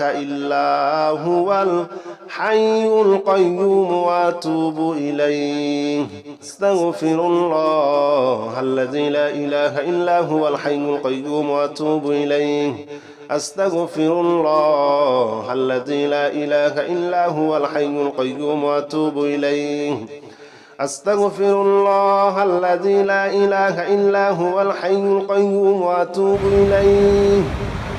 إله إلا هو الحي القيوم وأتوب إليه. أستغفر الله الذي لا إله إلا هو الحي القيوم وأتوب إليه. أستغفر الله الذي لا إله إلا هو الحي القيوم وأتوب إليه. أستغفر الله الذي لا إله إلا هو الحي القيوم وأتوب إليه.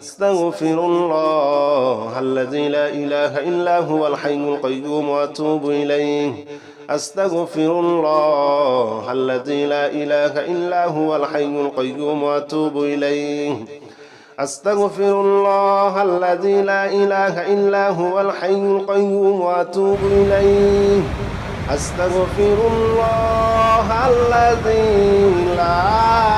أستغفر الله الذي لا إله إلا هو الحي القيوم وأتوب إليه. أستغفر الله الذي لا إله إلا هو الحي القيوم وأتوب إليه. أستغفر الله الذي لا إله إلا هو الحي القيوم وأتوب إليه. أستغفر الله الذي لا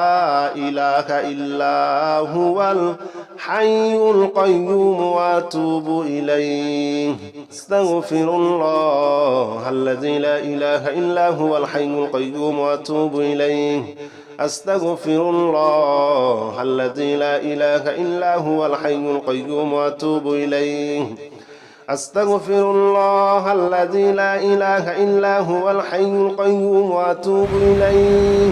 إله إلا هو الحي القيوم وأتوب إليه. أستغفر الله الذي لا إله إلا هو الحي القيوم وأتوب إليه. أستغفر الله الذي لا إله إلا هو الحي القيوم وأتوب إليه. أستغفر الله الذي لا إله إلا هو الحي القيوم وأتوب إليه.